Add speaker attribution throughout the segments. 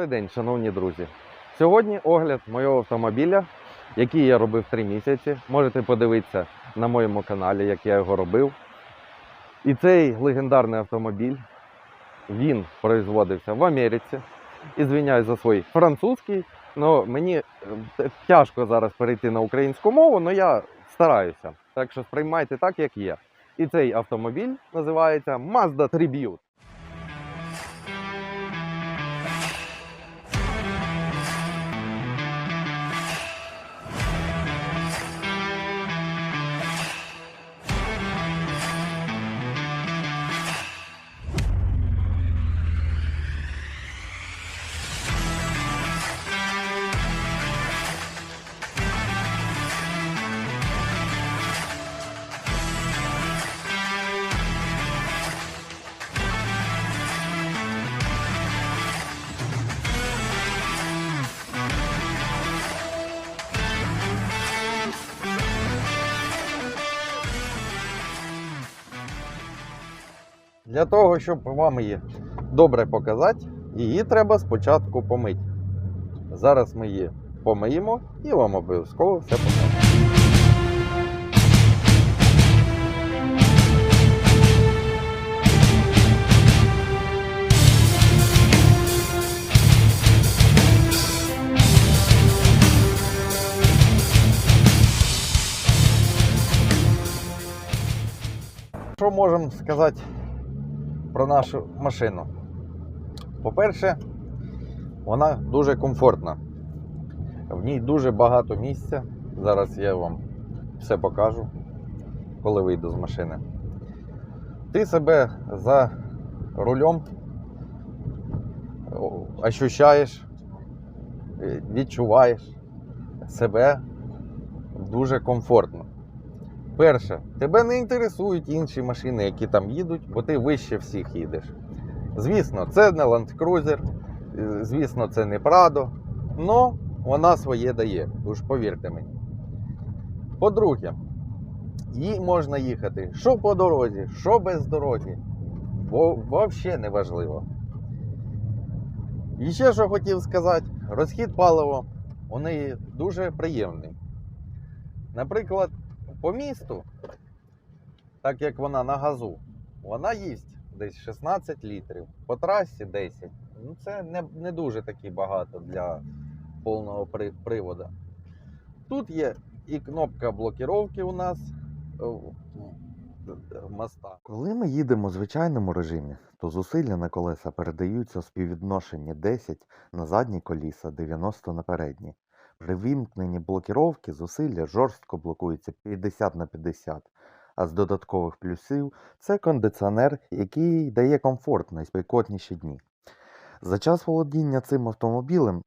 Speaker 1: Добрий день, шановні друзі. Сьогодні огляд мого автомобіля, який я робив 3 місяці. Можете подивитися на моєму каналі, як я його робив. І цей легендарний автомобіль він производився в Америці. І звиняюсь за свій французький. але мені е, тяжко зараз перейти на українську мову, але я стараюся. Так що сприймайте так, як є. І цей автомобіль називається Mazda Tribute. Для того, щоб вам її добре показати, її треба спочатку помити. Зараз ми її помиємо і вам обов'язково все покажемо. Що можемо сказати про нашу машину? По-перше, вона дуже комфортна. В ній дуже багато місця. Зараз я вам все покажу, коли вийду з машини. Ти себе за рулем ощущаєш, відчуваєш себе дуже комфортно. Перше, тебе не інтересують інші машини, які там їдуть, бо ти вище всіх їдеш. Звісно, це не Land Cruiser, е, звісно, це не Prado, але вона своє дає, уж повірте мені. По-друге, їй можна їхати що по дорозі, що без дороги. Бо взагалі не важливо. І ще що хотів сказати, розхід палива у неї дуже приємний. Наприклад, по місту, так як вона на газу, вона їсть десь 16 літрів, по трасі 10. Ну це не, не дуже таки багато для повного при, приводу. Тут є і кнопка блокіровки у нас е, в- моста. Коли ми їдемо в звичайному режимі, то зусилля на колеса передаються у співвідношенні 10 на задні коліса, 90 на передні. При вімкненні блокіровки зусилля жорстко блокується 50 на 50. А з додаткових плюсів це кондиціонер, який дає комфорт на спекотніші дні. За час володіння цим автомобілем,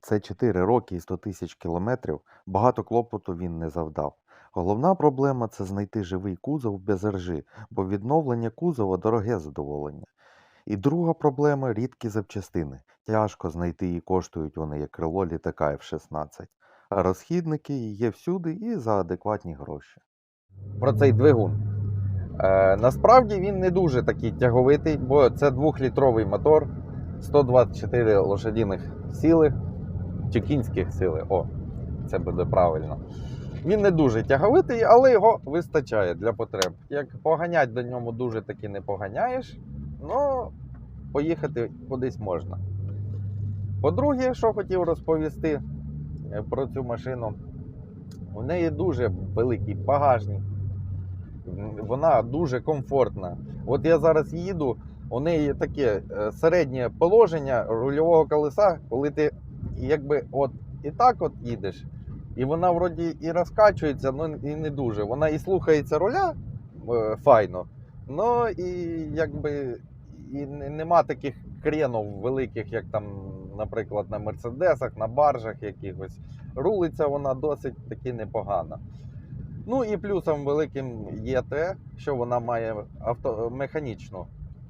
Speaker 1: це 4 роки і 100 тисяч кілометрів, багато клопоту він не завдав. Головна проблема це знайти живий кузов без ржи, бо відновлення кузова дороге задоволення. І друга проблема рідкі запчастини. Тяжко знайти і коштують вони як крило літака F-16. А розхідники є всюди і за адекватні гроші. Про цей двигун. Е, насправді він не дуже такий тяговитий, бо це двохлітровий мотор, 124 лошадіних сили, чи сили. О, це буде правильно. Він не дуже тяговитий, але його вистачає для потреб. Як поганять до ньому дуже таки не поганяєш, ну поїхати кудись можна. По-друге, що хотів розповісти е, про цю машину, у неї дуже великий багажник. Вона дуже комфортна. От я зараз їду, у неї таке е, середнє положення рульового колеса, коли ти якби от і так от їдеш, і вона вроді і розкачується, але і не дуже. Вона і слухається руля е, файно, але і якби і нема таких кренів великих, як там, наприклад, на мерседесах, на баржах якихось. Рулиться вона досить таки непогана. Ну і плюсом великим є те, що вона має авто, механічну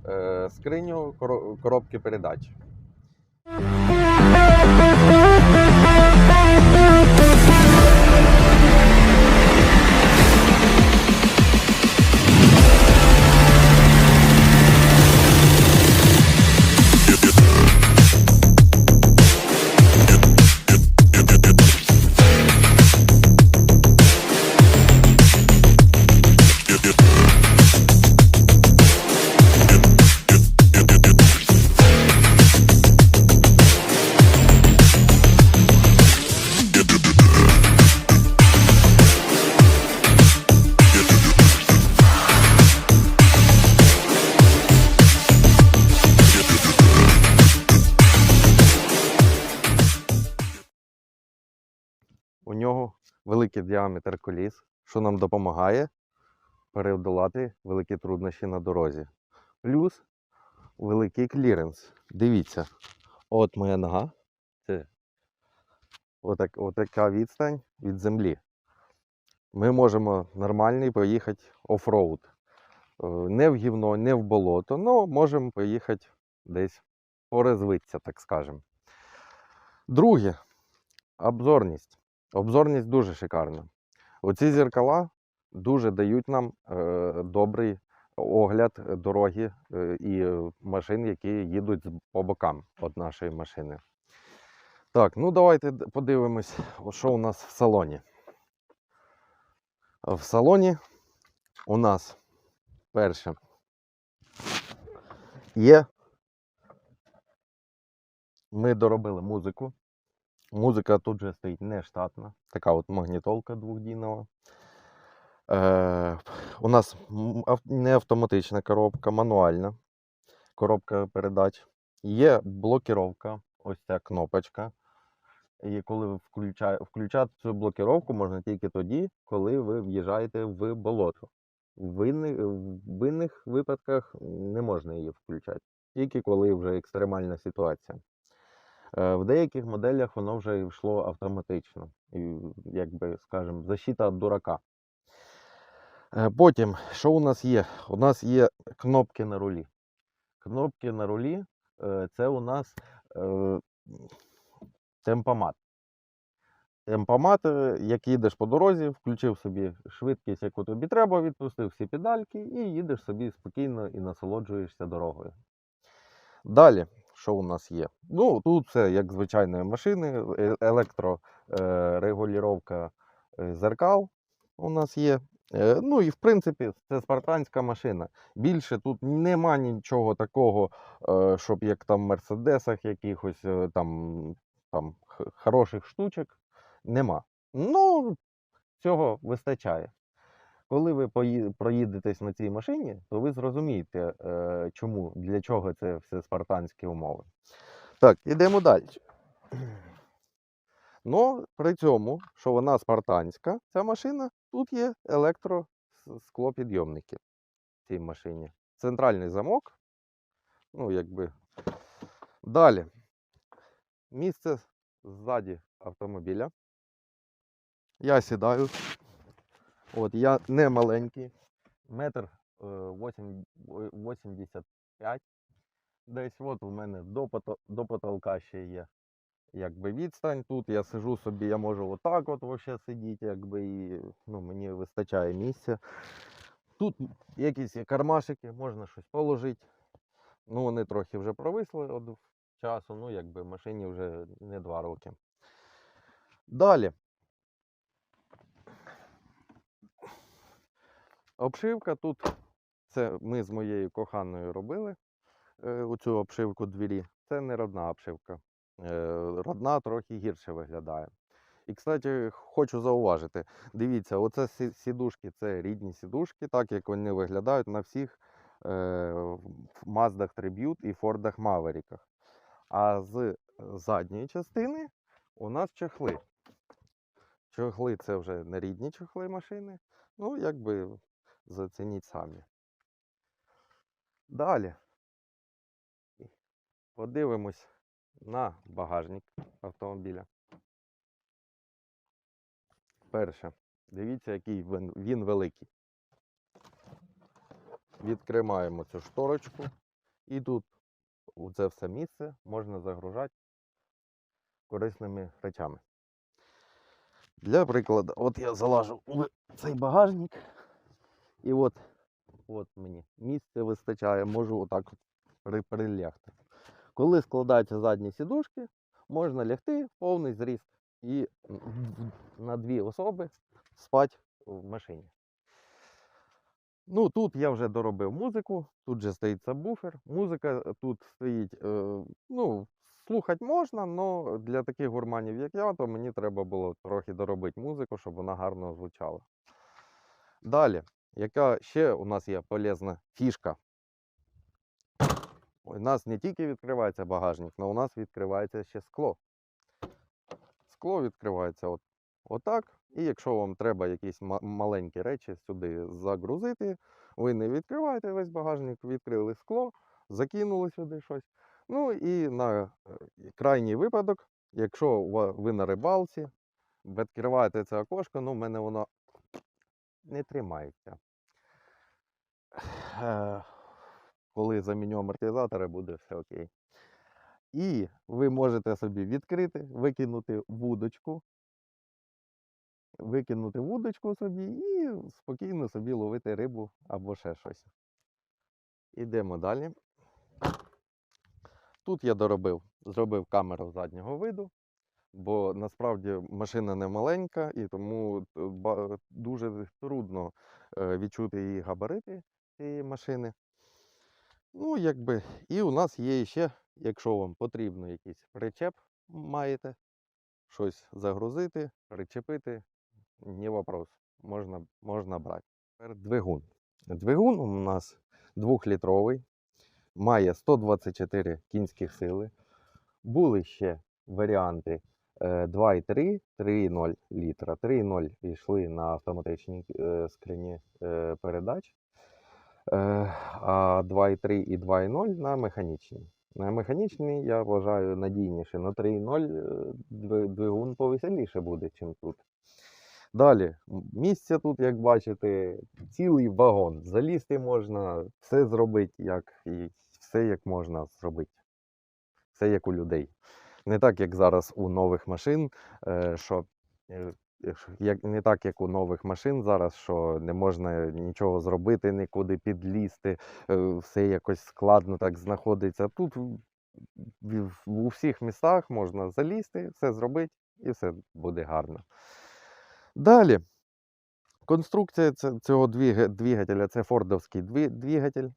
Speaker 1: е, скриню коробки передач. Великий діаметр коліс, що нам допомагає переодолати великі труднощі на дорозі. Плюс великий кліренс. Дивіться, от моя нога. Це отак, отака відстань від землі. Ми можемо нормальний поїхати офроуд. Е, Не в гівно, не в болото, але можемо поїхати десь порозвитися, так скажемо. Друге, обзорність. Обзорність дуже шикарна. Оці зеркала дуже дають нам е, добрий огляд дороги е, і машин, які їдуть по бокам від нашої машини. Так, ну давайте подивимось, що у нас в салоні. В салоні у нас перше є. Ми доробили музику. Музика тут же стоїть не штатна, така от магнітолка двохдінова. Е, у нас не автоматична коробка, мануальна коробка передач. Є блокіровка, ось ця кнопочка. І коли ви включа... включати цю блокіровку можна тільки тоді, коли ви в'їжджаєте в болото. В винних, в винних випадках не можна її включати, тільки коли вже екстремальна ситуація. Е, В деяких моделях воно вже йшло автоматично, і, якби, скажімо, защита від дурака. Е, Потім, що у нас є? У нас є кнопки на рулі. Кнопки на рулі е, це у нас темпомат. Темпомат, як їдеш по дорозі, включив собі швидкість, яку тобі треба, відпустив всі педальки і їдеш собі спокійно і насолоджуєшся дорогою. Далі, що у нас є? Ну, тут все як звичайної машини, електрорегулювання зеркал у нас є. Е, Ну і в принципі це спартанська машина. Більше тут нема нічого такого, е, щоб як там в мерседесах якихось е, там, там хороших штучок. Нема. Ну, цього вистачає. Коли ви проїдетесь на цій машині, то ви зрозумієте, е, чому, для чого це все спартанські умови. Так, ідемо далі. Ну, при цьому, що вона спартанська, ця машина, тут є електросклопідйомники в цій машині. Центральний замок. Ну, якби. Далі. Місце ззаді автомобіля. Я сідаю. От, я не маленький, метр е, восім- 85 десь. От у мене до, до потолка ще є якби відстань. Тут я сижу собі, я можу отак от вообще сидіти, якби і ну, мені вистачає місця. Тут якісь кармашики, можна щось положити. Ну, вони трохи вже провисли від часу, ну, якби машині вже не два роки. Далі. Обшивка тут, це ми з моєю коханою робили е, оцю обшивку двері. Це не родна обшивка. Е, родна трохи гірше виглядає. І, кстати, хочу зауважити: дивіться, оце сідушки це рідні сідушки, так як вони виглядають на всіх е, Mazda Tribute і Ford Maverick. А з задньої частини у нас чохли. Чохли це вже не рідні чохли машини. Ну, якби зацініть самі. Далі. Подивимось на багажник автомобіля. Перше, дивіться, який він, він великий. Відкриваємо цю шторочку, і тут у це все місце можна загружати корисними речами. Для прикладу, от я залажу цей багажник, і от, от мені місця вистачає, можу отак от прилягти. Коли складаються задні сідушки, можна лягти повний зріст і на дві особи спати в машині. Ну, тут я вже доробив музику, тут же стоїть сабвуфер. Музика е, тут стоїть, е, ну, слухати можна, але для таких гурманів, як я, то мені треба було трохи доробити музику, щоб вона гарно звучала. Далі, яка ще у нас є полезна фішка? У нас не тільки відкривається багажник, але у нас відкривається ще скло. Скло відкривається от Отак. І якщо вам треба якісь маленькі речі сюди загрузити, ви не відкриваєте весь багажник, відкрили скло, закинули сюди щось. Ну і на е, крайній випадок, якщо ви на рибалці, відкриваєте це окошко, ну в мене воно не тримається. Е, Коли заміню амортизатори, буде все окей. І ви можете собі відкрити, викинути вудочку, викинути вудочку собі і спокійно собі ловити рибу або ще щось. Ідемо далі. Тут я доробив, зробив камеру заднього виду, бо насправді машина не маленька і тому дуже трудно е, відчути її габарити цієї машини. Ну, якби, і у нас є ще, якщо вам потрібно якийсь причеп, маєте, щось загрузити, причепити, не вопрос, можна, можна брати. Тепер двигун. Двигун у нас двохлітровий, має 124 кінських сили. Були ще варіанти 2,3, 3,0 літра. 3,0 йшли на автоматичній е, скрині е, передач, е, а 2,3 і 2,0 на механічній. На механічній, я вважаю, надійніше. На 3,0 е, двигун повеселіше буде, ніж тут. Далі, місця тут, як бачите, цілий вагон. Залізти можна, все зробити, як, і все як можна зробити. Все як у людей. Не так, як зараз у нових машин, е, що е, не так, як у нових машин зараз, що не можна нічого зробити, нікуди підлізти, е, все якось складно так знаходиться. Тут у всіх містах можна залізти, все зробити і все буде гарно. Далі. Конструкція цього двигателя це фордовський двигатель.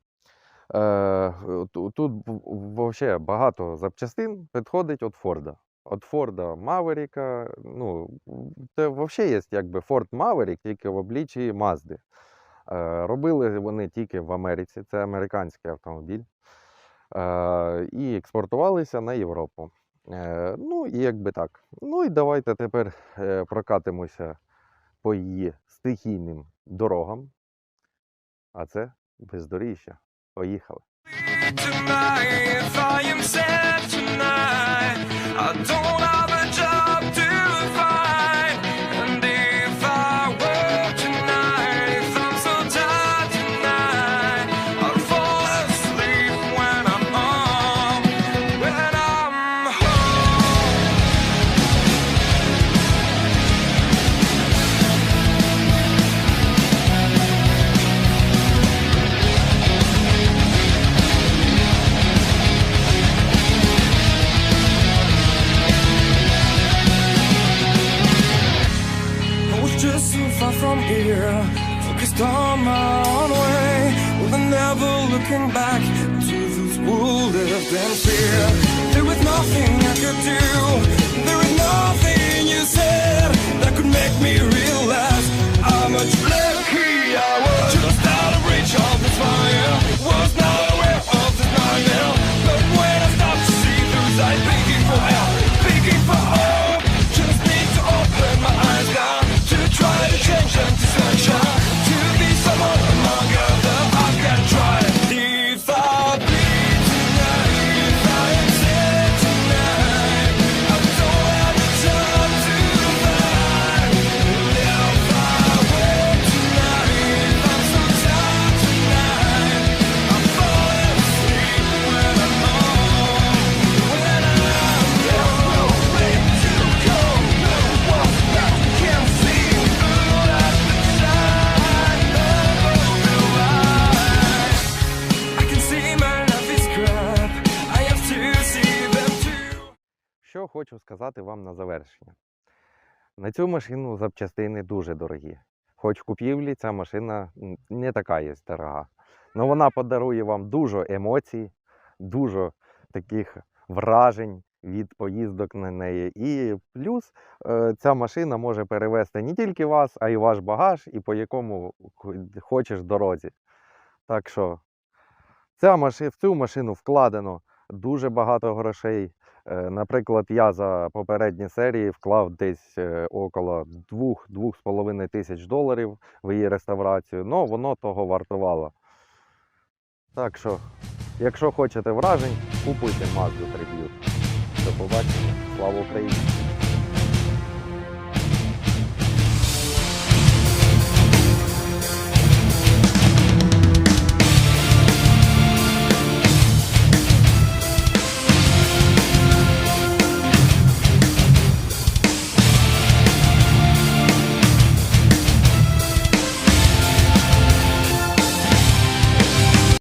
Speaker 1: Е, ту- Тут взагалі багато запчастин підходить від Форда. Від Форда Маверіка. Ну, це взагалі є якби Ford Maverick, тільки в обличчі Мазди. Е, Робили вони тільки в Америці, це американський автомобіль. Е, І експортувалися на Європу. Ну і якби так. Ну і давайте тепер прокатимося по її стихійним дорогам. А це бездоріжжя. Поїхали.
Speaker 2: tonight. If I am sad tonight, I don't have in fear. There was nothing I could do,
Speaker 1: Що сказати вам на завершення. На цю машину запчастини дуже дорогі. Хоч в купівлі ця машина не така є дорога. Але вона подарує вам дуже емоцій, дуже таких вражень від поїздок на неї. І плюс е, ця машина може перевезти не тільки вас, а й ваш багаж, і по якому хочеш дорозі. Так що ця маши, в цю машину вкладено дуже багато грошей. Е, Наприклад, я за попередні серії вклав десь е, около 2-2,5 тисяч доларів в її реставрацію, але воно того вартувало. Так що, якщо хочете вражень, купуйте Mazda Tribute. До побачення. Слава Україні!